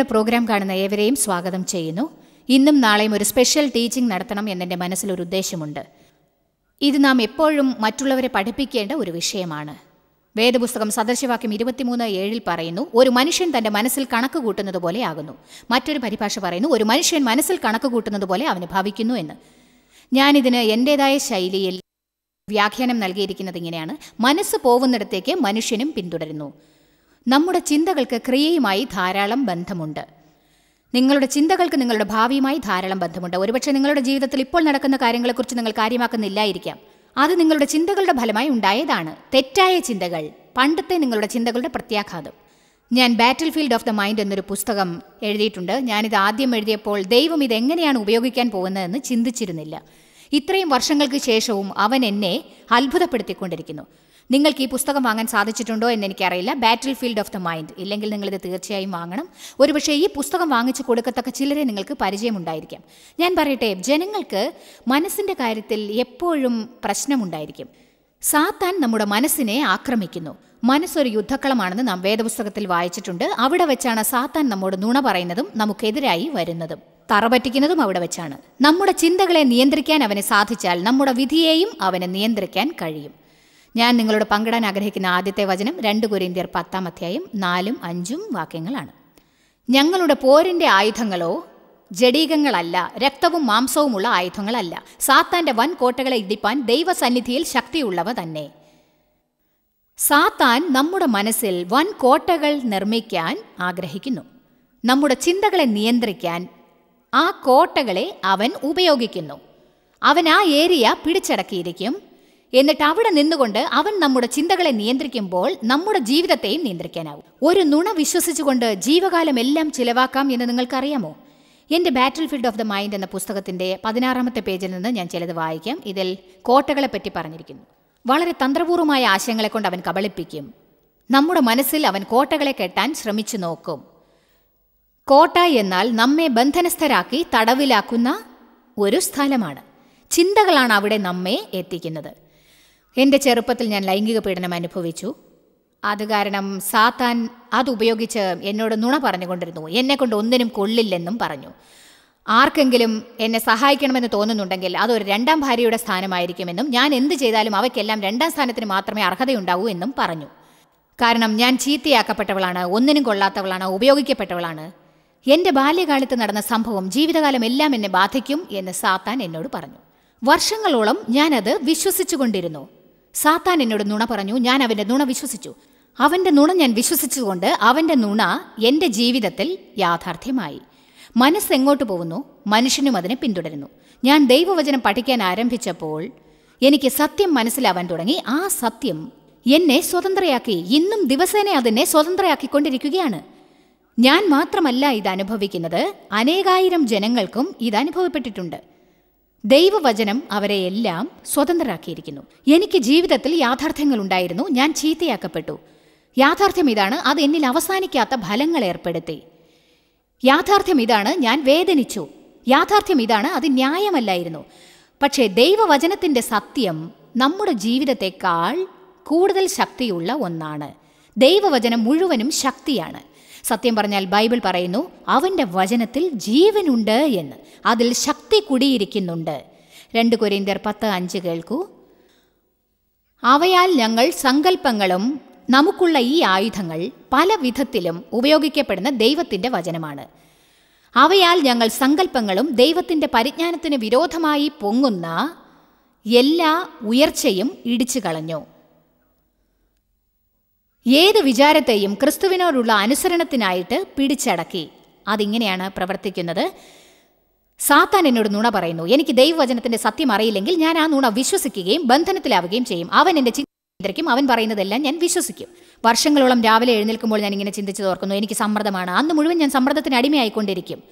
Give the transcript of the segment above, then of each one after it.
ഞങ്ങളുടെ പ്രോഗ്രാം കാണുന്ന ഏവരെയും സ്വാഗതം ചെയ്യുന്നു. ഇന്നും നാളെയും ഒരു സ്പെഷ്യൽ ടീച്ചിങ് നടത്തണം എന്നെന്റെ മനസ്സിലൊരു ഉദ്ദേശമുണ്ട്. ഇത് നാം എപ്പോഴും മറ്റുള്ളവരെ പഠിപ്പിക്കേണ്ട ഒരു വിഷയമാണ്. വേദപുസ്തകം സദൃശവാക്യം ഇരുപത്തിമൂന്ന് ഏഴിൽ പറയുന്നു ഒരു മനുഷ്യൻ തന്റെ മനസ്സിൽ കണക്ക് കൂട്ടുന്നത് പോലെ ആകുന്നു. മറ്റൊരു പരിഭാഷ പറയുന്നു ഒരു മനുഷ്യൻ മനസ്സിൽ കണക്ക് കൂട്ടുന്നത് പോലെ അവന് ഭവിക്കുന്നു എന്ന്. ഞാനിതിന് എന്റെതായ ശൈലിയിൽ വ്യാഖ്യാനം നൽകിയിരിക്കുന്നത് ഇങ്ങനെയാണ്. മനസ്സ് പോകുന്നിടത്തേക്ക് മനുഷ്യനും പിന്തുടരുന്നു. നമ്മുടെ ചിന്തകൾക്ക് ക്രിയയുമായി ധാരാളം ബന്ധമുണ്ട്. നിങ്ങളുടെ ചിന്തകൾക്ക് നിങ്ങളുടെ ഭാവിയുമായി ധാരാളം ബന്ധമുണ്ട്. ഒരുപക്ഷെ നിങ്ങളുടെ ജീവിതത്തിൽ ഇപ്പോൾ നടക്കുന്ന കാര്യങ്ങളെക്കുറിച്ച് നിങ്ങൾ കാര്യമാക്കുന്നില്ലായിരിക്കാം. അത് നിങ്ങളുടെ ചിന്തകളുടെ ഫലമായി ഉണ്ടായതാണ്. തെറ്റായ ചിന്തകൾ. പണ്ടത്തെ നിങ്ങളുടെ ചിന്തകളുടെ പ്രത്യാഘാതം. ഞാൻ ബാറ്റിൽ ഫീൽഡ് ഓഫ് ദ മൈൻഡ് എന്നൊരു പുസ്തകം എഴുതിയിട്ടുണ്ട്. ഞാനിത് ആദ്യം എഴുതിയപ്പോൾ ദൈവം ഇത് എങ്ങനെയാണ് ഉപയോഗിക്കാൻ പോകുന്നതെന്ന് ചിന്തിച്ചിരുന്നില്ല. ഇത്രയും വർഷങ്ങൾക്ക് ശേഷവും അവൻ എന്നെ അത്ഭുതപ്പെടുത്തിക്കൊണ്ടിരിക്കുന്നു. നിങ്ങൾക്ക് ഈ പുസ്തകം വാങ്ങാൻ സാധിച്ചിട്ടുണ്ടോ എന്ന് എനിക്കറിയില്ല. ബാറ്റിൽ ഫീൽഡ് ഓഫ് ദ മൈൻഡ് ഇല്ലെങ്കിൽ നിങ്ങളിത് തീർച്ചയായും വാങ്ങണം. ഒരുപക്ഷെ ഈ പുസ്തകം വാങ്ങിച്ചു കൊടുക്കത്തക്ക ചിലരെ നിങ്ങൾക്ക് പരിചയമുണ്ടായിരിക്കാം. ഞാൻ പറയട്ടെ ജനങ്ങൾക്ക് മനസ്സിന്റെ കാര്യത്തിൽ എപ്പോഴും പ്രശ്നമുണ്ടായിരിക്കും. സാത്താൻ നമ്മുടെ മനസ്സിനെ ആക്രമിക്കുന്നു. മനസ്സൊരു യുദ്ധക്കളമാണെന്ന് നാം വേദപുസ്തകത്തിൽ വായിച്ചിട്ടുണ്ട്. അവിടെ വെച്ചാണ് സാത്താൻ നമ്മോട് നുണ പറയുന്നതും നമുക്കെതിരായി വരുന്നതും. തറപറ്റിക്കുന്നതും അവിടെ വെച്ചാണ്. നമ്മുടെ ചിന്തകളെ നിയന്ത്രിക്കാൻ അവന് സാധിച്ചാൽ നമ്മുടെ വിധിയെയും അവന് നിയന്ത്രിക്കാൻ കഴിയും. ഞാൻ നിങ്ങളോട് പങ്കിടാൻ ആഗ്രഹിക്കുന്ന ആദ്യത്തെ വചനം രണ്ട് കുരിന്തിയർ പത്താം അധ്യായം നാലും അഞ്ചും വാക്യങ്ങളാണ്. ഞങ്ങളുടെ പോരിന്റെ ആയുധങ്ങളോ ജഡീകങ്ങളല്ല രക്തവും മാംസവുമുള്ള ആയുധങ്ങളല്ല. സാത്താന്റെ വൻ കോട്ടകളെ ഇടിപ്പാൻ ദൈവസന്നിധിയിൽ ശക്തിയുള്ളവ തന്നെ. സാത്താൻ നമ്മുടെ മനസ്സിൽ വൻ കോട്ടകൾ നിർമ്മിക്കാൻ ആഗ്രഹിക്കുന്നു. നമ്മുടെ ചിന്തകളെ നിയന്ത്രിക്കാൻ ആ കോട്ടകളെ അവൻ ഉപയോഗിക്കുന്നു. അവൻ ആ ഏരിയ പിടിച്ചടക്കിയിരിക്കും. എന്നിട്ട് അവിടെ നിന്നുകൊണ്ട് അവൻ നമ്മുടെ ചിന്തകളെ നിയന്ത്രിക്കുമ്പോൾ നമ്മുടെ ജീവിതത്തെയും നിയന്ത്രിക്കാനാവും. ഒരു നുണ വിശ്വസിച്ചുകൊണ്ട് ജീവകാലം എല്ലാം ചിലവാക്കാം എന്ന് നിങ്ങൾക്കറിയാമോ? എന്റെ ബാറ്റിൽ ഫീൽഡ് ഓഫ് ദ മൈൻഡ് എന്ന പുസ്തകത്തിന്റെ പതിനാറാമത്തെ പേജിൽ നിന്ന് ഞാൻ ചിലത് വായിക്കാം. ഇതിൽ കോട്ടകളെ പറ്റി പറഞ്ഞിരിക്കുന്നു. വളരെ തന്ത്രപൂർവമായ ആശയങ്ങളെ കൊണ്ട് അവൻ കബളിപ്പിക്കും. നമ്മുടെ മനസ്സിൽ അവൻ കോട്ടകളെ കെട്ടാൻ ശ്രമിച്ചു നോക്കും. കോട്ട എന്നാൽ നമ്മെ ബന്ധനസ്ഥരാക്കി തടവിലാക്കുന്ന ഒരു സ്ഥലമാണ്. ചിന്തകളാണ് അവിടെ നമ്മെ എത്തിക്കുന്നത്. എന്റെ ചെറുപ്പത്തിൽ ഞാൻ ലൈംഗിക പീഡനം അനുഭവിച്ചു. അത് കാരണം സാത്താൻ അതുപയോഗിച്ച് എന്നോട് നുണ പറഞ്ഞുകൊണ്ടിരുന്നു. എന്നെ കൊണ്ട് ഒന്നിനും കൊള്ളില്ലെന്നും പറഞ്ഞു. ആർക്കെങ്കിലും എന്നെ സഹായിക്കണമെന്ന് തോന്നുന്നുണ്ടെങ്കിൽ അതൊരു രണ്ടാം ഭാര്യയുടെ സ്ഥാനമായിരിക്കുമെന്നും ഞാൻ എന്ത് ചെയ്താലും അവയ്ക്കെല്ലാം രണ്ടാം സ്ഥാനത്തിന് മാത്രമേ അർഹതയുണ്ടാവൂ എന്നും പറഞ്ഞു. കാരണം ഞാൻ ചീത്തയാക്കപ്പെട്ടവളാണ് ഒന്നിനും കൊള്ളാത്തവളാണ് ഉപയോഗിക്കപ്പെട്ടവളാണ്. എന്റെ ബാല്യകാലത്ത് നടന്ന സംഭവം ജീവിതകാലം എല്ലാം എന്നെ ബാധിക്കും എന്ന് സാത്താൻ എന്നോട് പറഞ്ഞു. വർഷങ്ങളോളം ഞാനത് വിശ്വസിച്ചുകൊണ്ടിരുന്നു. സാത്താൻ എന്നോട് നുണ പറഞ്ഞു ഞാൻ അവന്റെ നുണ വിശ്വസിച്ചു. അവന്റെ നുണ ഞാൻ വിശ്വസിച്ചുകൊണ്ട് അവന്റെ നുണ എന്റെ ജീവിതത്തിൽ യാഥാർത്ഥ്യമായി. മനസ്സ് എങ്ങോട്ട് പോകുന്നു? മനുഷ്യനും അതിനെ പിന്തുടരുന്നു. ഞാൻ ദൈവവചനം പഠിക്കാൻ ആരംഭിച്ചപ്പോൾ എനിക്ക് സത്യം മനസ്സിലാവാൻ തുടങ്ങി. ആ സത്യം എന്നെ സ്വതന്ത്രയാക്കി ഇന്നും ദിവസേന അതിനെ സ്വതന്ത്രയാക്കിക്കൊണ്ടിരിക്കുകയാണ്. ഞാൻ മാത്രമല്ല ഇത് അനുഭവിക്കുന്നത്. അനേകായിരം ജനങ്ങൾക്കും ഇത് അനുഭവപ്പെട്ടിട്ടുണ്ട്. ദൈവവചനം അവരെ എല്ലാം സ്വതന്ത്രരാക്കിയിരിക്കുന്നു. എനിക്ക് ജീവിതത്തിൽ യാഥാർത്ഥ്യങ്ങൾ ഉണ്ടായിരുന്നു ഞാൻ ചീത്തയാക്കപ്പെട്ടു. യാഥാർത്ഥ്യം ഇതാണ്. അത് എന്നിൽ അവസാനിക്കാത്ത ഫലങ്ങൾ ഏർപ്പെടുത്തി. യാഥാർത്ഥ്യം ഇതാണ്. ഞാൻ വേദനിച്ചു. യാഥാർത്ഥ്യം ഇതാണ്. അത് ന്യായമല്ലായിരുന്നു. പക്ഷേ ദൈവവചനത്തിന്റെ സത്യം നമ്മുടെ ജീവിതത്തെക്കാൾ കൂടുതൽ ശക്തിയുള്ള ഒന്നാണ്. ദൈവവചനം മുഴുവനും ശക്തിയാണ്. സത്യം പറഞ്ഞാൽ ബൈബിൾ പറയുന്നു അവന്റെ വചനത്തിൽ ജീവനുണ്ട് എന്ന്. അതിൽ ശക്തി കുടിയിരിക്കുന്നുണ്ട്. രണ്ട് കൊരിന്ത്യർ പത്ത് അഞ്ച് കേൾക്കൂ. അവയാൽ ഞങ്ങൾ സങ്കല്പങ്ങളും നമുക്കുള്ള ഈ ആയുധങ്ങൾ പല വിധത്തിലും ഉപയോഗിക്കപ്പെടുന്ന ദൈവത്തിന്റെ വചനമാണ്. അവയാൽ ഞങ്ങൾ സങ്കല്പങ്ങളും ദൈവത്തിന്റെ പരിജ്ഞാനത്തിന് വിരോധമായി പൊങ്ങുന്ന എല്ലാ ഉയർച്ചയും ഇടിച്ചു കളഞ്ഞു ഏത് വിചാരത്തെയും ക്രിസ്തുവിനോടുള്ള അനുസരണത്തിനായിട്ട് പിടിച്ചടക്കി. അതിങ്ങനെയാണ് പ്രവർത്തിക്കുന്നത്. സാത്താൻ എന്നോട് നുണ പറയുന്നു എനിക്ക് ദൈവവചനത്തിന്റെ സത്യം അറിയില്ലെങ്കിൽ ഞാൻ ആ നുണ വിശ്വസിക്കുകയും ബന്ധനത്തിലാവുകയും ചെയ്യും. അവൻ എന്റെ ചിന്തയ്ക്കും അവൻ പറയുന്നതെല്ലാം ഞാൻ വിശ്വസിക്കും. വർഷങ്ങളോളം രാവിലെ എഴുന്നേൽക്കുമ്പോൾ ഞാൻ ഇങ്ങനെ ചിന്തിച്ചു തോർക്കുന്നു എനിക്ക് സമ്മർദ്ദമാണ്. അന്ന് മുഴുവൻ ഞാൻ സമ്മർദ്ദത്തിന് അടിമയായിക്കൊണ്ടിരിക്കും.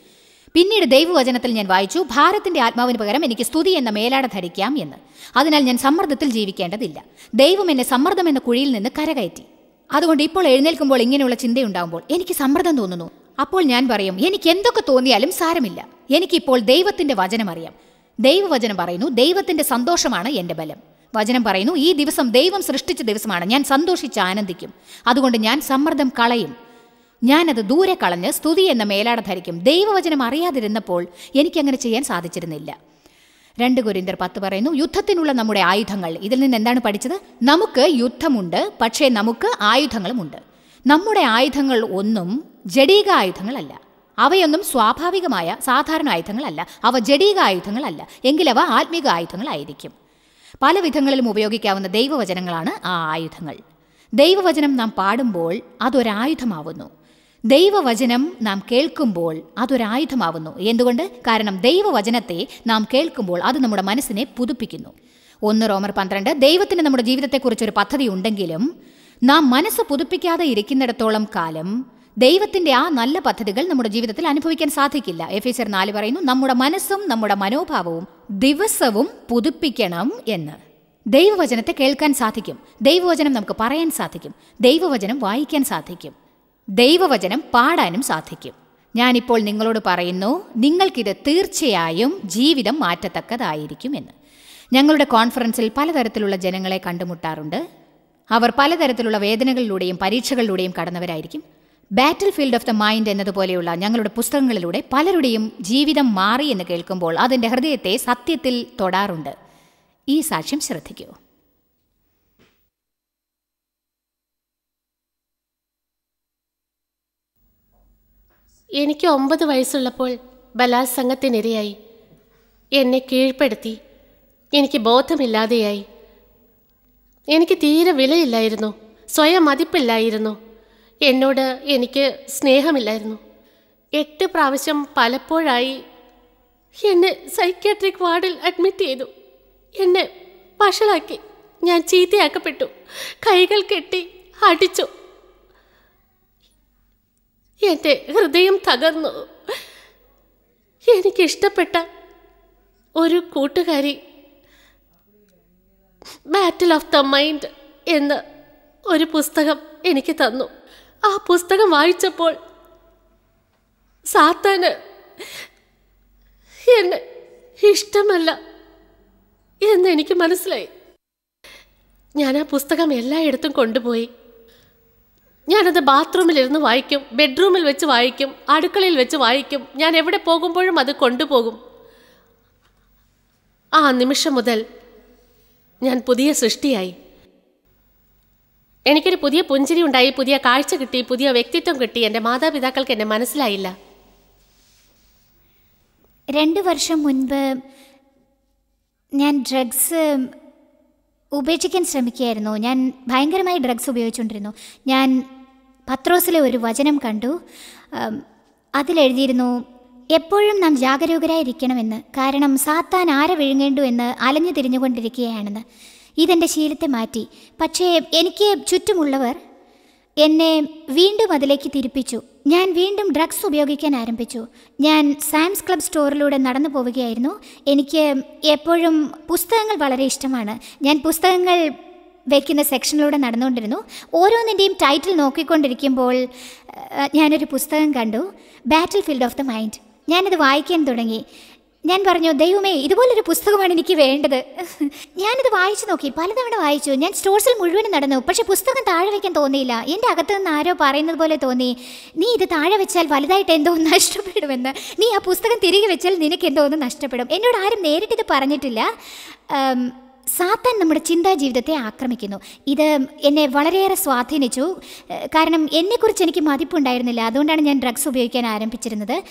പിന്നീട് ദൈവവചനത്തിൽ ഞാൻ വായിച്ചു ഭാരത്തിന്റെ ആത്മാവിന് പകരം എനിക്ക് സ്തുതി എന്ന മേലാട ധരിക്കാം എന്ന്. അതിനാൽ ഞാൻ സമ്മർദ്ദത്തിൽ ജീവിക്കേണ്ടതില്ല. ദൈവം എന്നെ സമ്മർദ്ദം എന്ന കുഴിയിൽ നിന്ന് കരകയറ്റി. അതുകൊണ്ട് ഇപ്പോൾ എഴുന്നേൽക്കുമ്പോൾ ഇങ്ങനെയുള്ള ചിന്തയുണ്ടാകുമ്പോൾ എനിക്ക് സമ്മർദ്ദം തോന്നുന്നു. അപ്പോൾ ഞാൻ പറയും എനിക്ക് എന്തൊക്കെ തോന്നിയാലും സാരമില്ല. എനിക്കിപ്പോൾ ദൈവത്തിന്റെ വചനം അറിയാം. ദൈവവചനം പറയുന്നു ദൈവത്തിന്റെ സന്തോഷമാണ് എന്റെ ബലം. വചനം പറയുന്നു ഈ ദിവസം ദൈവം സൃഷ്ടിച്ച ദിവസമാണ്. ഞാൻ സന്തോഷിച്ച് ആനന്ദിക്കും. അതുകൊണ്ട് ഞാൻ സമ്മർദ്ദം കളയും. ഞാനത് ദൂരെ കളഞ്ഞ് സ്തുതി എന്ന മേലാട ധരിക്കും. ദൈവവചനം അറിയാതിരുന്നപ്പോൾ എനിക്കങ്ങനെ ചെയ്യാൻ സാധിച്ചിരുന്നില്ല. രണ്ട് കുരിന്തർ പത്ത് പറയുന്നു യുദ്ധത്തിനുള്ള നമ്മുടെ ആയുധങ്ങൾ. ഇതിൽ നിന്ന് എന്താണ് പഠിച്ചത്? നമുക്ക് യുദ്ധമുണ്ട് പക്ഷേ നമുക്ക് ആയുധങ്ങളുമുണ്ട്. നമ്മുടെ ആയുധങ്ങൾ ഒന്നും ജഡീക ആയുധങ്ങളല്ല. അവയൊന്നും സ്വാഭാവികമായ സാധാരണ ആയുധങ്ങളല്ല. അവ ജഡീക ആയുധങ്ങളല്ല. എങ്കിലവ ആത്മീക ആയുധങ്ങളായിരിക്കും. പല വിധങ്ങളിലും ഉപയോഗിക്കാവുന്ന ദൈവവചനങ്ങളാണ് ആ ആയുധങ്ങൾ. ദൈവവചനം നാം പാടുമ്പോൾ അതൊരായുധമാവുന്നു. ദൈവവചനം നാം കേൾക്കുമ്പോൾ അതൊരായുധമാവുന്നു. എന്തുകൊണ്ട്? കാരണം ദൈവവചനത്തെ നാം കേൾക്കുമ്പോൾ അത് നമ്മുടെ മനസ്സിനെ പുതുപ്പിക്കുന്നു. ഒന്ന് റോമർ പന്ത്രണ്ട് ദൈവത്തിന് നമ്മുടെ ജീവിതത്തെക്കുറിച്ചൊരു പദ്ധതി ഉണ്ടെങ്കിലും നാം മനസ്സ് പുതുപ്പിക്കാതെ ഇരിക്കുന്നിടത്തോളം കാലം ദൈവത്തിന്റെ ആ നല്ല പദ്ധതികൾ നമ്മുടെ ജീവിതത്തിൽ അനുഭവിക്കാൻ സാധിക്കില്ല. എഫ് എസ് നാല് പറയുന്നു നമ്മുടെ മനസ്സും നമ്മുടെ മനോഭാവവും ദിവസവും പുതുപ്പിക്കണം എന്ന്. ദൈവവചനത്തെ കേൾക്കാൻ സാധിക്കും. ദൈവവചനം നമുക്ക് പറയാൻ സാധിക്കും. ദൈവവചനം വായിക്കാൻ സാധിക്കും. ദൈവവചനം പാടാനും സാധിക്കും. ഞാനിപ്പോൾ നിങ്ങളോട് പറയുന്നു നിങ്ങൾക്കിത് തീർച്ചയായും ജീവിതം മാറ്റത്തക്കതായിരിക്കും എന്ന് ഞങ്ങളുടെ കോൺഫറൻസിൽ പലതരത്തിലുള്ള ജനങ്ങളെ കണ്ടുമുട്ടാറുണ്ട്. അവർ പലതരത്തിലുള്ള വേദനകളിലൂടെയും പരീക്ഷകളിലൂടെയും കടന്നവരായിരിക്കും. ബാറ്റിൽ ഫീൽഡ് ഓഫ് ദ മൈൻഡ് എന്നതുപോലെയുള്ള ഞങ്ങളുടെ പുസ്തകങ്ങളിലൂടെ പലരുടെയും ജീവിതം മാറി എന്ന് കേൾക്കുമ്പോൾ അതിന്റെ ഹൃദയത്തെ സത്യത്തിൽ തൊടാറുണ്ട്. ഈ സാക്ഷ്യം ശ്രദ്ധിക്കൂ. എനിക്ക് ഒമ്പത് വയസ്സുള്ളപ്പോൾ ബലാത്സംഗത്തിനിരയായി. എന്നെ കീഴ്പ്പെടുത്തി. എനിക്ക് ബോധമില്ലാതെയായി. എനിക്ക് തീരെ വിലയില്ലായിരുന്നു. സ്വയം മതിപ്പില്ലായിരുന്നു. എന്നോട് എനിക്ക് സ്നേഹമില്ലായിരുന്നു. എട്ട് പ്രാവശ്യം പലപ്പോഴായി എന്നെ സൈക്യാട്രിക് വാർഡിൽ അഡ്മിറ്റ് ചെയ്തു. എന്നെ വഷളാക്കി. ഞാൻ ചീത്തയാക്കപ്പെട്ടു. കൈകൾ കെട്ടി അടിച്ചു. എന്റെ ഹൃദയം തകർന്നു. എനിക്കിഷ്ടപ്പെട്ട ഒരു കൂട്ടുകാരി ബാറ്റിൽ ഓഫ് ദ മൈൻഡ് എന്ന ഒരു പുസ്തകം എനിക്ക് തന്നു. ആ പുസ്തകം വായിച്ചപ്പോൾ സാത്താന് എന്നെ ഇഷ്ടമല്ല എന്ന് എനിക്ക് മനസ്സിലായി. ഞാൻ ആ പുസ്തകം എല്ലായിടത്തും കൊണ്ടുപോയി. ഞാനത് ബാത്റൂമിലിരുന്ന് വായിക്കും ബെഡ്റൂമിൽ വെച്ച് വായിക്കും അടുക്കളയിൽ വെച്ച് വായിക്കും ഞാൻ എവിടെ പോകുമ്പോഴും അത് കൊണ്ടുപോകും. ആ നിമിഷം മുതൽ ഞാൻ പുതിയ സൃഷ്ടിയായി. എനിക്കൊരു പുതിയ പുഞ്ചിരി ഉണ്ടായി പുതിയ കാഴ്ച കിട്ടി പുതിയ വ്യക്തിത്വം കിട്ടി എന്റെ മാതാപിതാക്കൾക്ക് എന്നെ മനസ്സിലായില്ല. രണ്ട് വർഷം മുൻപ് ഞാൻ ഡ്രഗ്സ് ഉപേക്ഷിക്കാൻ ശ്രമിക്കുകയായിരുന്നു. ഞാൻ ഭയങ്കരമായി ഡ്രഗ്സ് ഉപയോഗിച്ചുകൊണ്ടിരുന്നു. ഞാൻ പത്രോസിലെ ഒരു വചനം കണ്ടു. അതിലെഴുതിയിരുന്നു എപ്പോഴും നാം ജാഗരൂകരായിരിക്കണമെന്ന്. കാരണം സാത്താൻ ആരെ വിഴുങ്ങേണ്ടു എന്ന് അലഞ്ഞു തിരിഞ്ഞുകൊണ്ടിരിക്കുകയാണെന്ന്. ഇതെന്റെ ശീലത്തെ മാറ്റി. പക്ഷേ എനിക്ക് ചുറ്റുമുള്ളവർ എന്നെ വീണ്ടും അതിലേക്ക് തിരിപ്പിച്ചു. ഞാൻ വീണ്ടും ഡ്രഗ്സ് ഉപയോഗിക്കാൻ ആരംഭിച്ചു. ഞാൻ സാംസ് ക്ലബ് സ്റ്റോറിലൂടെ നടന്നു പോവുകയായിരുന്നു. എനിക്ക് എപ്പോഴും പുസ്തകങ്ങൾ വളരെ ഇഷ്ടമാണ്. ഞാൻ പുസ്തകങ്ങൾ വയ്ക്കുന്ന സെക്ഷനിലൂടെ നടന്നുകൊണ്ടിരുന്നു. ഓരോന്നിന്റെയും ടൈറ്റിൽ നോക്കിക്കൊണ്ടിരിക്കുമ്പോൾ ഞാനൊരു പുസ്തകം കണ്ടു. ബാറ്റിൽ ഫീൽഡ് ഓഫ് ദ മൈൻഡ് ഞാനത് വായിക്കാൻ തുടങ്ങി. ഞാൻ പറഞ്ഞു ദൈവമേ ഇതുപോലൊരു പുസ്തകമാണ് എനിക്ക് വേണ്ടത്. ഞാനത് വായിച്ചു നോക്കി. പലതവണ വായിച്ചു. ഞാൻ സ്റ്റോഴ്സിൽ മുഴുവനും നടന്നു. പക്ഷെ പുസ്തകം താഴെ വയ്ക്കാൻ തോന്നിയില്ല. എന്റെ അകത്തു നിന്ന് ആരോ പറയുന്നത് പോലെ തോന്നി. നീ ഇത് താഴെ വെച്ചാൽ വലുതായിട്ട് എന്തോ നഷ്ടപ്പെടുമെന്ന്. നീ ആ പുസ്തകം തിരികെ വെച്ചാൽ നിനക്ക് എന്തോ ഒന്ന് നഷ്ടപ്പെടും. എന്നോട് ആരും നേരിട്ടിത് പറഞ്ഞിട്ടില്ല. സാത്താൻ നമ്മുടെ ചിന്താ ജീവിതത്തെ ആക്രമിക്കുന്നു. ഇത് എന്നെ വളരെയേറെ സ്വാധീനിച്ചു. കാരണം എന്നെക്കുറിച്ച് എനിക്ക് മതിപ്പുണ്ടായിരുന്നില്ല. അതുകൊണ്ടാണ് ഞാൻ ഡ്രഗ്സ് ഉപയോഗിക്കാൻ ആരംഭിച്ചിരുന്നത്.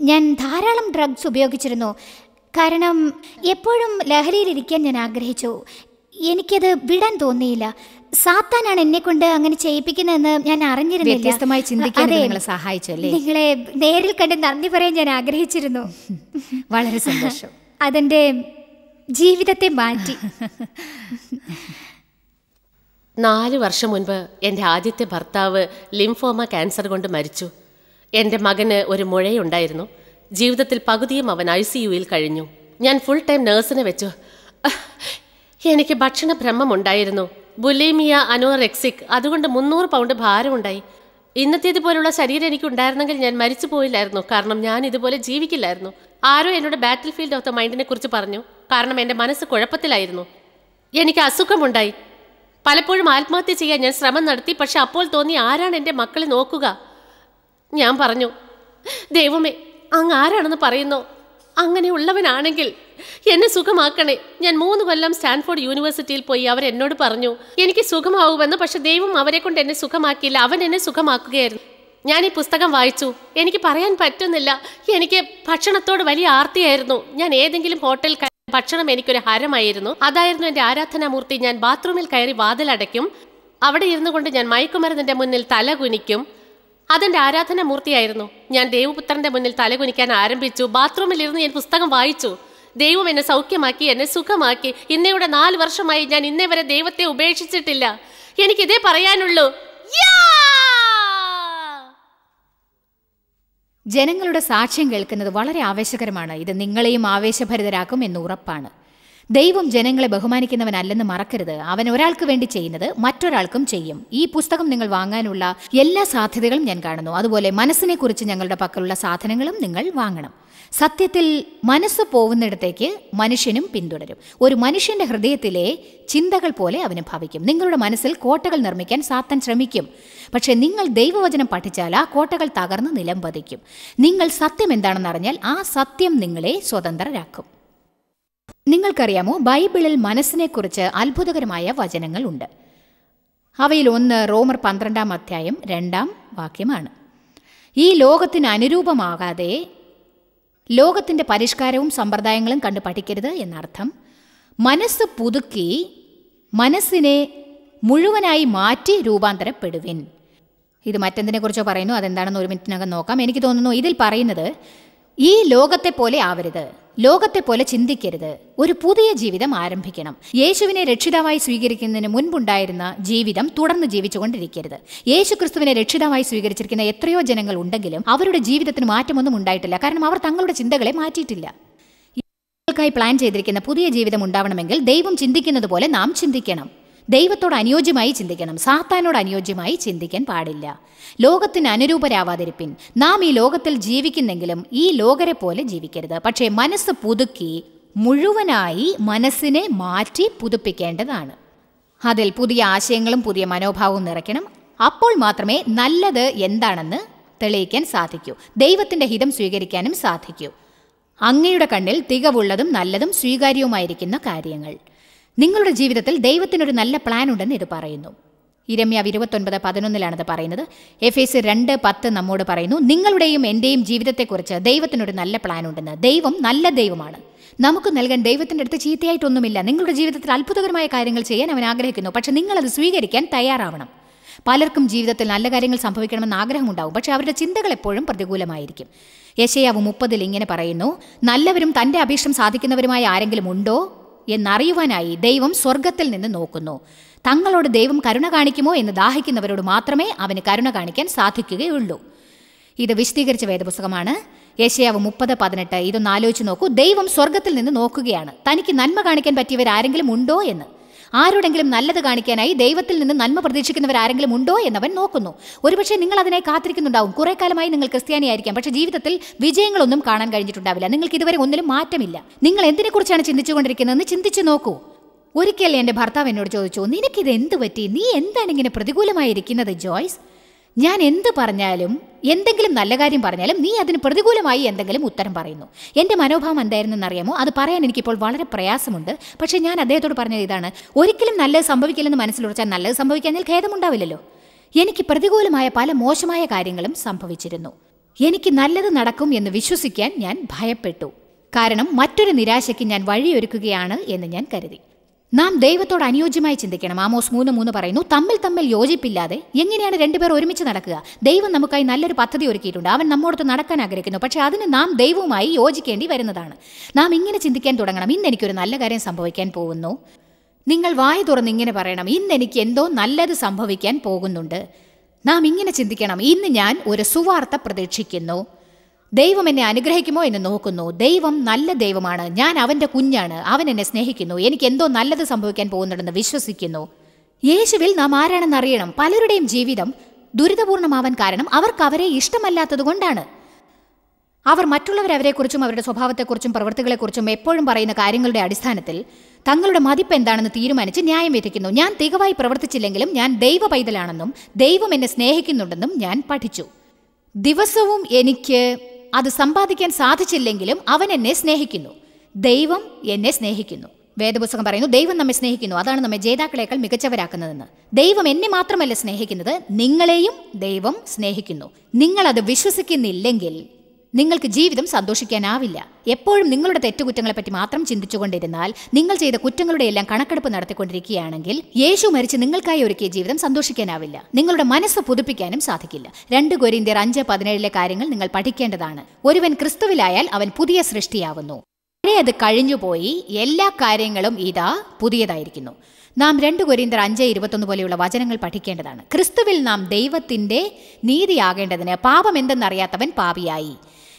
ഞാൻ ധാരാളം ഡ്രഗ്സ് ഉപയോഗിച്ചിരുന്നു. കാരണം എപ്പോഴും ലഹരിയിലിരിക്കാൻ ഞാൻ ആഗ്രഹിച്ചു. എനിക്കത് വിടാൻ തോന്നിയില്ല. സാത്താനാണ് എന്നെ കൊണ്ട് അങ്ങനെ ചെയ്യിപ്പിക്കുന്നതെന്ന് ഞാൻ അറിഞ്ഞിരുന്നില്ല. ചിന്തിക്കാൻ. നിങ്ങളെ സഹായിച്ചു അല്ലേ? നിങ്ങളെ നേരിൽ കണ്ട് നന്ദി പറയാൻ ഞാൻ ആഗ്രഹിച്ചിരുന്നു. വളരെ സന്തോഷം. അതെന്റെ ജീവിതത്തെ മാറ്റി. നാല് വർഷം മുൻപ് എന്റെ ആദ്യത്തെ ഭർത്താവ് ലിംഫോമ ക്യാൻസർ കൊണ്ട് മരിച്ചു. എന്റെ മകന് ഒരു മുഴയുണ്ടായിരുന്നു. ജീവിതത്തിൽ പകുതിയും അവൻ ഐ സി യുയിൽ കഴിഞ്ഞു. ഞാൻ ഫുൾ ടൈം നേഴ്സിനെ വെച്ചു. എനിക്ക് ഭക്ഷണ ഭ്രമമുണ്ടായിരുന്നു. ബുലീമിയ അനോറെക്സിക് അതുകൊണ്ട് മുന്നൂറ് പൗണ്ട് ഭാരമുണ്ടായി. ഇന്നത്തേത് പോലുള്ള ശരീരം എനിക്ക് ഉണ്ടായിരുന്നെങ്കിൽ ഞാൻ മരിച്ചു പോയില്ലായിരുന്നു കാരണം ഞാൻ ഇതുപോലെ ജീവിക്കില്ലായിരുന്നു. ആരോ എന്നോട് ബാറ്റിൽ ഫീൽഡ് ഓഫ് ദ മൈൻഡിനെ കുറിച്ച് പറഞ്ഞു. കാരണം എന്റെ മനസ്സ് കുഴപ്പത്തിലായിരുന്നു. എനിക്ക് അസുഖമുണ്ടായി. പലപ്പോഴും ആത്മഹത്യ ചെയ്യാൻ ഞാൻ ശ്രമം നടത്തി പക്ഷെ അപ്പോൾ തോന്നി ആരാണ് എന്റെ മക്കളെ നോക്കുക. ഞാൻ പറഞ്ഞു ദൈവമേ അങ്ങ് ആരാണെന്ന് പറയുന്നോ? അങ്ങനെയുള്ളവനാണെങ്കിൽ എന്നെ സുഖമാക്കണേ. ഞാൻ മൂന്ന് കൊല്ലം സ്റ്റാൻഫോർഡ് യൂണിവേഴ്സിറ്റിയിൽ പോയി അവർ എന്നോട് പറഞ്ഞു എനിക്ക് സുഖമാവുമെന്ന് പക്ഷെ ദൈവം അവരെ കൊണ്ട് എന്നെ സുഖമാക്കിയില്ല. അവൻ എന്നെ സുഖമാക്കുകയായിരുന്നു. ഞാൻ ഈ പുസ്തകം വായിച്ചു. എനിക്ക് പറയാൻ പറ്റുന്നില്ല. എനിക്ക് ഭക്ഷണത്തോട് വലിയ ആർത്തിയായിരുന്നു. ഞാൻ ഏതെങ്കിലും ഹോട്ടൽ ഭക്ഷണം എനിക്കൊരു ഹരമായിരുന്നു. അതായിരുന്നു എന്റെ ആരാധനാമൂർത്തി. ഞാൻ ബാത്റൂമിൽ കയറി വാതിലടയ്ക്കും. അവിടെ ഇരുന്നു കൊണ്ട് ഞാൻ മയക്കുമരുന്നിന്റെ മുന്നിൽ തല കുനിക്കും. അതെന്റെ ആരാധനാമൂർത്തിയായിരുന്നു. ഞാൻ ദേവപുത്രന്റെ മുന്നിൽ തലകുനിക്കാൻ ആരംഭിച്ചു. ബാത്റൂമിൽ ഇരുന്ന് ഞാൻ പുസ്തകം വായിച്ചു. ദൈവം എന്നെ സൗഖ്യമാക്കി എന്നെ സുഖമാക്കി. ഇന്നയുടെ നാല് വർഷമായി ഞാൻ ഇന്നേ വരെ ദൈവത്തെ ഉപേക്ഷിച്ചിട്ടില്ല. എനിക്കിതേ പറയാനുള്ളൂ. യാ! ജനങ്ങളുടെ സാക്ഷ്യം കേൾക്കുന്നത് വളരെ ആവേശകരമാണ്. ഇത് നിങ്ങളെയും ആവേശഭരിതരാക്കും എന്ന് ഉറപ്പാണ്. ദൈവം ജനങ്ങളെ ബഹുമാനിക്കുന്നവനല്ലെന്ന് മറക്കരുത്. അവൻ ഒരാൾക്ക് വേണ്ടി ചെയ്യുന്നത് മറ്റൊരാൾക്കും ചെയ്യും. ഈ പുസ്തകം നിങ്ങൾ വാങ്ങാനുള്ള എല്ലാ സാധ്യതകളും ഞാൻ കാണുന്നു. അതുപോലെ മനസ്സിനെക്കുറിച്ച് ഞങ്ങളുടെ പക്കലുള്ള സാധനങ്ങളും നിങ്ങൾ വാങ്ങണം. സത്യത്തിൽ മനസ്സ് പോകുന്നിടത്തേക്ക് മനുഷ്യനും പിന്തുടരും. ഒരു മനുഷ്യന്റെ ഹൃദയത്തിലെ ചിന്തകൾ പോലെ അവന് ഭവിക്കും. നിങ്ങളുടെ മനസ്സിൽ കോട്ടകൾ നിർമ്മിക്കാൻ സാത്താൻ ശ്രമിക്കും. പക്ഷേ നിങ്ങൾ ദൈവവചനം പഠിച്ചാൽ ആ കോട്ടകൾ തകർന്ന് നിലം പതിക്കും. നിങ്ങൾ സത്യം എന്താണെന്ന് അറിഞ്ഞാൽ ആ സത്യം നിങ്ങളെ സ്വതന്ത്രരാക്കും. നിങ്ങൾക്കറിയാമോ? ബൈബിളിൽ മനസ്സിനെക്കുറിച്ച് അത്ഭുതകരമായ വചനങ്ങൾ ഉണ്ട്. അവയിൽ ഒന്ന് റോമർ പന്ത്രണ്ടാം അധ്യായം രണ്ടാം വാക്യമാണ്. ഈ ലോകത്തിന് അനുരൂപമാകാതെ ലോകത്തിന്റെ പരിഷ്കാരവും സമ്പ്രദായങ്ങളും കണ്ടു പഠിക്കരുത് എന്നർത്ഥം. മനസ്സ് പുതുക്കി മനസ്സിനെ മുഴുവനായി മാറ്റി രൂപാന്തരപ്പെടുവിൻ. ഇത് മറ്റെന്തിനെക്കുറിച്ചോ പറയുന്നു? അതെന്താണെന്ന് ഒരു മിനിറ്റിനകം നോക്കാം. എനിക്ക് തോന്നുന്നു ഇതിൽ പറയുന്നത് ഈ ലോകത്തെ പോലെ ആവരുത്. ലോകത്തെ പോലെ ചിന്തിക്കരുത്. ഒരു പുതിയ ജീവിതം ആരംഭിക്കണം. യേശുവിനെ രക്ഷിതാവായി സ്വീകരിക്കുന്നതിന് മുൻപുണ്ടായിരുന്ന ജീവിതം തുടർന്ന് ജീവിച്ചുകൊണ്ടിരിക്കരുത്. യേശു ക്രിസ്തുവിനെ രക്ഷിതാവായി സ്വീകരിച്ചിരിക്കുന്ന എത്രയോ ജനങ്ങൾ ഉണ്ടെങ്കിലും അവരുടെ ജീവിതത്തിന് മാറ്റമൊന്നും ഉണ്ടായിട്ടില്ല. കാരണം അവർ തങ്ങളുടെ ചിന്തകളെ മാറ്റിയിട്ടില്ല. ായി പ്ലാൻ ചെയ്തിരിക്കുന്ന പുതിയ ജീവിതം ഉണ്ടാവണമെങ്കിൽ ദൈവം ചിന്തിക്കുന്നത് പോലെ നാം ചിന്തിക്കണം. ദൈവത്തോട് അനുയോജ്യമായി ചിന്തിക്കണം. സാത്താനോട് അനുയോജ്യമായി ചിന്തിക്കാൻ പാടില്ല. ലോകത്തിന് അനുരൂപരാവാതിരിപ്പിൻ. നാം ഈ ലോകത്തിൽ ജീവിക്കുന്നെങ്കിലും ഈ ലോകരെ പോലെ ജീവിക്കരുത്. പക്ഷേ മനസ്സ് പുതുക്കി മുഴുവനായി മനസ്സിനെ മാറ്റി പുതുപ്പിക്കേണ്ടതാണ്. അതിൽ പുതിയ ആശയങ്ങളും പുതിയ മനോഭാവവും നിറയ്ക്കണം. അപ്പോൾ മാത്രമേ നല്ലത് എന്താണെന്ന് തെളിയിക്കാൻ സാധിക്കൂ. ദൈവത്തിന്റെ ഹിതം സ്വീകരിക്കാനും സാധിക്കൂ. അങ്ങയുടെ കണ്ണിൽ തികവുള്ളതും നല്ലതും സ്വീകാര്യവുമായിരിക്കുന്ന കാര്യങ്ങൾ. നിങ്ങളുടെ ജീവിതത്തിൽ ദൈവത്തിനൊരു നല്ല പ്ലാൻ ഉണ്ടെന്ന് ഇത് പറയുന്നു. ഇരമ്യാവ് ഇരുപത്തൊൻപത് പതിനൊന്നിലാണിത് പറയുന്നത്. എഫ് എസ് രണ്ട് പത്ത് നമ്മോട് പറയുന്നു നിങ്ങളുടെയും എന്റെയും ജീവിതത്തെക്കുറിച്ച് ദൈവത്തിനൊരു നല്ല പ്ലാൻ ഉണ്ടെന്ന്. ദൈവം നല്ല ദൈവമാണ്. നമുക്ക് നൽകാൻ ദൈവത്തിന്റെ അടുത്ത് ചീത്തയായിട്ടൊന്നുമില്ല. നിങ്ങളുടെ ജീവിതത്തിൽ അത്ഭുതകരമായ കാര്യങ്ങൾ ചെയ്യാൻ അവൻ ആഗ്രഹിക്കുന്നു. പക്ഷെ നിങ്ങളത് സ്വീകരിക്കാൻ തയ്യാറാവണം. പലർക്കും ജീവിതത്തിൽ നല്ല കാര്യങ്ങൾ സംഭവിക്കണമെന്ന് ആഗ്രഹമുണ്ടാവും. പക്ഷെ അവരുടെ ചിന്തകൾ എപ്പോഴും പ്രതികൂലമായിരിക്കും. യശയാവ് മുപ്പതിൽ ഇങ്ങനെ പറയുന്നു നല്ലവരും തന്റെ അഭീഷ്ടം സാധിക്കുന്നവരുമായ ആരെങ്കിലും ഉണ്ടോ? എന്നറിയുവാനായി ദൈവം സ്വർഗത്തിൽ നിന്ന് നോക്കുന്നു. തങ്ങളോട് ദൈവം കരുണ കാണിക്കുമോ എന്ന് ദാഹിക്കുന്നവരോട് മാത്രമേ അവന് കരുണ കാണിക്കാൻ സാധിക്കുകയുള്ളൂ. ഇത് വിശദീകരിച്ച വേദപുസ്തകമാണ്. ഏഷ്യാവ് മുപ്പത് പതിനെട്ട് ഇതൊന്ന് ആലോചിച്ച് നോക്കൂ. ദൈവം സ്വർഗത്തിൽ നിന്ന് നോക്കുകയാണ്. തനിക്ക് നന്മ കാണിക്കാൻ പറ്റിയവരാരെങ്കിലും ഉണ്ടോ എന്ന്. ആരോടെങ്കിലും നല്ലത് കാണിക്കാനായി ദൈവത്തിൽ നിന്ന് നന്മ പ്രതീക്ഷിക്കുന്നവർ ആരെങ്കിലും ഉണ്ടോ എന്നവൻ നോക്കുന്നു. ഒരുപക്ഷെ നിങ്ങൾ അതിനെ കാത്തിരിക്കുന്നുണ്ടാവും. കുറെ കാലമായി നിങ്ങൾ ക്രിസ്ത്യാനിയായിരിക്കാം പക്ഷേ ജീവിതത്തിൽ വിജയങ്ങളൊന്നും കാണാൻ കഴിഞ്ഞിട്ടുണ്ടാവില്ല. നിങ്ങൾക്ക് ഇതുവരെ ഒന്നിലും മാറ്റമില്ല. നിങ്ങൾ എന്തിനെക്കുറിച്ചാണ് ചിന്തിച്ചുകൊണ്ടിരിക്കുന്നതെന്ന് ചിന്തിച്ചു നോക്കൂ. ഒരിക്കൽ എന്റെ ഭർത്താവ് എന്നോട് ചോദിച്ചു നിനക്കിത് എന്ത് പറ്റി? നീ എന്താണ് ഇങ്ങനെ പ്രതികൂലമായിരിക്കുന്നത് ജോയ്സ്? ഞാൻ എന്ത് പറഞ്ഞാലും എന്തെങ്കിലും നല്ല കാര്യം പറഞ്ഞാലും നീ അതിന് പ്രതികൂലമായി എന്തെങ്കിലും ഉത്തരം പറയുന്നു. എന്റെ മനോഭാവം എന്തായിരുന്നെന്ന് അറിയാമോ അത് പറയാൻ എനിക്കിപ്പോൾ വളരെ പ്രയാസമുണ്ട്. പക്ഷേ ഞാൻ അദ്ദേഹത്തോട് പറഞ്ഞത് ഇതാണ് ഒരിക്കലും നല്ലത് സംഭവിക്കില്ലെന്ന് മനസ്സിലുറച്ചാൽ നല്ലത് സംഭവിക്കാഞ്ഞാൽ ഖേദമുണ്ടാവില്ലല്ലോ. എനിക്ക് പ്രതികൂലമായ പല മോശമായ കാര്യങ്ങളും സംഭവിച്ചിരുന്നു. എനിക്ക് നല്ലത് നടക്കും എന്ന് വിശ്വസിക്കാൻ ഞാൻ ഭയപ്പെട്ടു. കാരണം മറ്റൊരു നിരാശയ്ക്ക് ഞാൻ വഴിയൊരുക്കുകയാണ് എന്ന് ഞാൻ കരുതി. നാം ദൈവത്തോട് അനുയോജ്യമായി ചിന്തിക്കണം. ആമോസ് മൂന്ന് മൂന്ന് പറയുന്നു തമ്മിൽ തമ്മിൽ യോജിപ്പില്ലാതെ എങ്ങനെയാണ് രണ്ടുപേർ ഒരുമിച്ച് നടക്കുക? ദൈവം നമുക്കായി നല്ലൊരു പദ്ധതി ഒരുക്കിയിട്ടുണ്ട്. അവൻ നമ്മോടത്ത് നടക്കാൻ ആഗ്രഹിക്കുന്നു. പക്ഷേ അതിന് നാം ദൈവവുമായി യോജിക്കേണ്ടി വരുന്നതാണ്. നാം ഇങ്ങനെ ചിന്തിക്കാൻ തുടങ്ങണം. ഇന്ന് എനിക്കൊരു നല്ല കാര്യം സംഭവിക്കാൻ പോകുന്നു. നിങ്ങൾ വായ തുറന്ന് ഇങ്ങനെ പറയണം ഇന്ന് എനിക്ക് എന്തോ നല്ലത് സംഭവിക്കാൻ പോകുന്നുണ്ട്. നാം ഇങ്ങനെ ചിന്തിക്കണം. ഇന്ന് ഞാൻ ഒരു സുവാർത്ത പ്രതീക്ഷിക്കുന്നു. ദൈവം എന്നെ അനുഗ്രഹിക്കുമോ എന്ന് നോക്കുന്നു. ദൈവം നല്ല ദൈവമാണ്. ഞാൻ അവന്റെ കുഞ്ഞാണ്. അവൻ എന്നെ സ്നേഹിക്കുന്നു. എനിക്ക് എന്തോ നല്ലത് സംഭവിക്കാൻ പോകുന്നുണ്ടെന്ന് വിശ്വസിക്കുന്നു. യേശുവിൽ നാം ആരാണെന്ന് അറിയണം. പലരുടെയും ജീവിതം ദുരിതപൂർണമാവാൻ കാരണം അവർക്ക് അവരെ ഇഷ്ടമല്ലാത്തതുകൊണ്ടാണ് അവർ മറ്റുള്ളവർ അവരെക്കുറിച്ചും അവരുടെ സ്വഭാവത്തെക്കുറിച്ചും പ്രവൃത്തികളെക്കുറിച്ചും എപ്പോഴും പറയുന്ന കാര്യങ്ങളുടെ അടിസ്ഥാനത്തിൽ തങ്ങളുടെ മതിപ്പ് എന്താണെന്ന് തീരുമാനിച്ച് ന്യായം വിധിക്കുന്നു. ഞാൻ തികവായി പ്രവർത്തിച്ചില്ലെങ്കിലും ഞാൻ ദൈവ പൈതലാണെന്നും ദൈവം എന്നെ സ്നേഹിക്കുന്നുണ്ടെന്നും ഞാൻ പഠിച്ചു. ദിവസവും എനിക്ക് അത് സമ്പാദിക്കാൻ സാധിച്ചില്ലെങ്കിലും അവൻ എന്നെ സ്നേഹിക്കുന്നു. ദൈവം എന്നെ സ്നേഹിക്കുന്നു. വേദപുസ്തകം പറയുന്നു ദൈവം നമ്മെ സ്നേഹിക്കുന്നു. അതാണ് നമ്മെ ജേതാക്കളേക്കാൾ മികച്ചവരാക്കുന്നതെന്ന്. ദൈവം എന്നെ മാത്രമല്ല സ്നേഹിക്കുന്നത് നിങ്ങളെയും ദൈവം സ്നേഹിക്കുന്നു. നിങ്ങളത് വിശ്വസിക്കുന്നില്ലെങ്കിൽ നിങ്ങൾക്ക് ജീവിതം സന്തോഷിക്കാനാവില്ല. എപ്പോഴും നിങ്ങളുടെ തെറ്റുകുറ്റങ്ങളെപ്പറ്റി മാത്രം ചിന്തിച്ചുകൊണ്ടിരുന്നാൽ നിങ്ങൾ ചെയ്ത കുറ്റങ്ങളുടെ എല്ലാം കണക്കെടുപ്പ് നടത്തിക്കൊണ്ടിരിക്കുകയാണെങ്കിൽ യേശു മരിച്ച് നിങ്ങൾക്കായി ഒരുക്കിയ ജീവിതം സന്തോഷിക്കാനാവില്ല. നിങ്ങളുടെ മനസ്സ് പുതുപ്പിക്കാനും സാധിക്കില്ല. രണ്ട് കൊരിന്തിയർ അഞ്ച് പതിനേഴിലെ കാര്യങ്ങൾ നിങ്ങൾ പഠിക്കേണ്ടതാണ്. ഒരുവൻ ക്രിസ്തുവിലായാൽ അവൻ പുതിയ സൃഷ്ടിയാവുന്നു. പഴയത് കഴിഞ്ഞുപോയി എല്ലാ കാര്യങ്ങളും ഇതാ പുതിയതായിരിക്കുന്നു. നാം രണ്ട് കൊരിന്തർ അഞ്ച് ഇരുപത്തൊന്ന് പോലെയുള്ള വചനങ്ങൾ പഠിക്കേണ്ടതാണ്. ക്രിസ്തുവിൽ നാം ദൈവത്തിന്റെ നീതിയാകേണ്ടതിന് പാപം എന്തെന്നറിയാത്തവൻ പാപിയായി.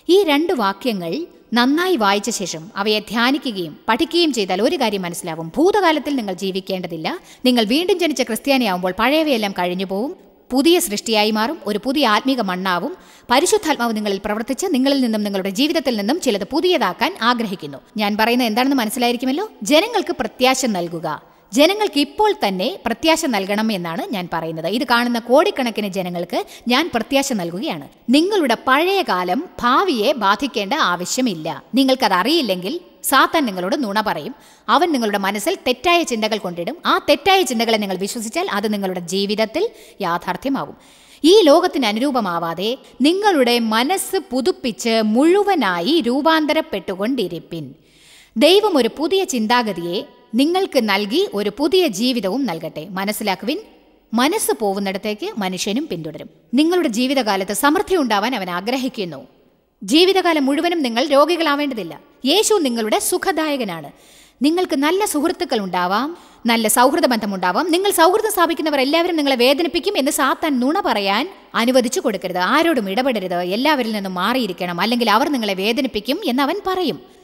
ഈ രണ്ട് വാക്യങ്ങൾ നന്നായി വായിച്ച ശേഷം അവയെ ധ്യാനിക്കുകയും പഠിക്കുകയും ചെയ്താൽ ഒരു കാര്യം മനസ്സിലാവും. ഭൂതകാലത്തിൽ നിങ്ങൾ ജീവിക്കേണ്ടതില്ല. നിങ്ങൾ വീണ്ടും ജനിച്ച ക്രിസ്ത്യാനിയാവുമ്പോൾ പഴയവയെല്ലാം കഴിഞ്ഞു പോവും പുതിയ സൃഷ്ടിയായി മാറും. ഒരു പുതിയ ആത്മീക മണ്ണാവും. പരിശുദ്ധാത്മാവ് നിങ്ങളിൽ പ്രവർത്തിച്ച് നിങ്ങളിൽ നിന്നും നിങ്ങളുടെ ജീവിതത്തിൽ നിന്നും ചിലത് പുതിയതാക്കാൻ ആഗ്രഹിക്കുന്നു. ഞാൻ പറയുന്നത് എന്താണെന്ന് മനസ്സിലായിരിക്കുമല്ലോ? ജനങ്ങൾക്ക് പ്രത്യാശ നൽകുക. ജനങ്ങൾക്ക് ഇപ്പോൾ തന്നെ പ്രത്യാശ നൽകണം എന്നാണ് ഞാൻ പറയുന്നത്. ഇത് കാണുന്ന കോടിക്കണക്കിന് ജനങ്ങൾക്ക് ഞാൻ പ്രത്യാശ നൽകുകയാണ്. നിങ്ങളുടെ പഴയ കാലം ഭാവിയെ ബാധിക്കേണ്ട ആവശ്യമില്ല. നിങ്ങൾക്കത് അറിയില്ലെങ്കിൽ സാത്താൻ നിങ്ങളോട് നുണ പറയും. അവൻ നിങ്ങളുടെ മനസ്സിൽ തെറ്റായ ചിന്തകൾ കൊണ്ടിടും. ആ തെറ്റായ ചിന്തകളെ നിങ്ങൾ വിശ്വസിച്ചാൽ അത് നിങ്ങളുടെ ജീവിതത്തിൽ യാഥാർത്ഥ്യമാകും. ഈ ലോകത്തിന് അനുരൂപമാവാതെ നിങ്ങളുടെ മനസ്സ് പുതുപ്പിച്ച് മുഴുവനായി രൂപാന്തരപ്പെട്ടുകൊണ്ടിരിപ്പിൻ. ദൈവം ഒരു പുതിയ ചിന്താഗതിയെ നിങ്ങൾക്ക് നൽകി ഒരു പുതിയ ജീവിതവും നൽകട്ടെ. മനസ്സിലാക്കുവിൻ? മനസ്സ് പോകുന്നിടത്തേക്ക് മനുഷ്യനും പിന്തുടരും. നിങ്ങളുടെ ജീവിതകാലത്ത് സമൃദ്ധി ഉണ്ടാവാൻ അവൻ ആഗ്രഹിക്കുന്നു. ജീവിതകാലം മുഴുവനും നിങ്ങൾ രോഗികളാവേണ്ടതില്ല. യേശു നിങ്ങളുടെ സുഖദായകനാണ്. നിങ്ങൾക്ക് നല്ല സുഹൃത്തുക്കൾ ഉണ്ടാവാം നല്ല സൗഹൃദ ബന്ധമുണ്ടാവാം നിങ്ങൾ സൗഹൃദം സ്ഥാപിക്കുന്നവർ എല്ലാവരും നിങ്ങളെ വേദനിപ്പിക്കും എന്ന് സാത്താൻ നുണ പറയാൻ അനുവദിച്ചു കൊടുക്കരുത്. ആരോടും ഇടപെടരുത്. എല്ലാവരിൽ നിന്നും മാറിയിരിക്കണം. അല്ലെങ്കിൽ അവർ നിങ്ങളെ വേദനിപ്പിക്കും എന്ന് അവൻ പറയും.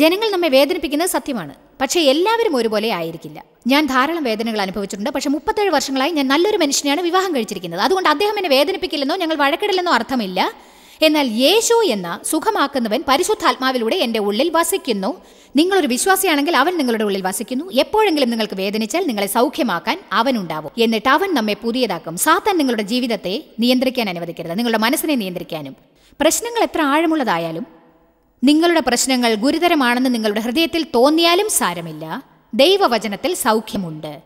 ജനങ്ങൾ നമ്മെ വേദനിപ്പിക്കുന്നത് സത്യമാണ്. പക്ഷേ എല്ലാവരും ഒരുപോലെ ആയിരിക്കില്ല. ഞാൻ ധാരാളം വേദനകൾ അനുഭവിച്ചിട്ടുണ്ട്. പക്ഷേ മുപ്പത്തേഴ് വർഷങ്ങളായി ഞാൻ നല്ലൊരു മനുഷ്യനെയാണ് വിവാഹം കഴിച്ചിരിക്കുന്നത്. അതുകൊണ്ട് അദ്ദേഹം എന്നെ വേദനിപ്പിക്കില്ലെന്നോ ഞങ്ങൾ വഴക്കിടില്ലെന്നോ അർത്ഥമില്ല. എന്നാൽ യേശു എന്ന സുഖമാക്കുന്നവൻ പരിശുദ്ധാത്മാവിലൂടെ എന്റെ ഉള്ളിൽ വസിക്കുന്നു. നിങ്ങളൊരു വിശ്വാസിയാണെങ്കിൽ അവൻ നിങ്ങളുടെ ഉള്ളിൽ വസിക്കുന്നു. എപ്പോഴെങ്കിലും നിങ്ങൾക്ക് വേദനിച്ചാൽ നിങ്ങളെ സൗഖ്യമാക്കാൻ അവൻ ഉണ്ടാവും എന്നിട്ട് അവൻ നമ്മെ പുതിയതാക്കും. സാത്താൻ നിങ്ങളുടെ ജീവിതത്തെ നിയന്ത്രിക്കാൻ അനുവദിക്കരുത്. നിങ്ങളുടെ മനസ്സിനെ നിയന്ത്രിക്കാനും. പ്രശ്നങ്ങൾ എത്ര ആഴമുള്ളതായാലും നിങ്ങളുടെ പ്രശ്നങ്ങൾ ഗുരുതരമാണെന്ന് നിങ്ങളുടെ ഹൃദയത്തിൽ തോന്നിയാലും സാരമില്ല. ദൈവവചനത്തിൽ സൗഖ്യമുണ്ട്.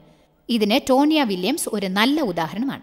ഇതിന് ടോണിയ വില്യംസ് ഒരു നല്ല ഉദാഹരണമാണ്.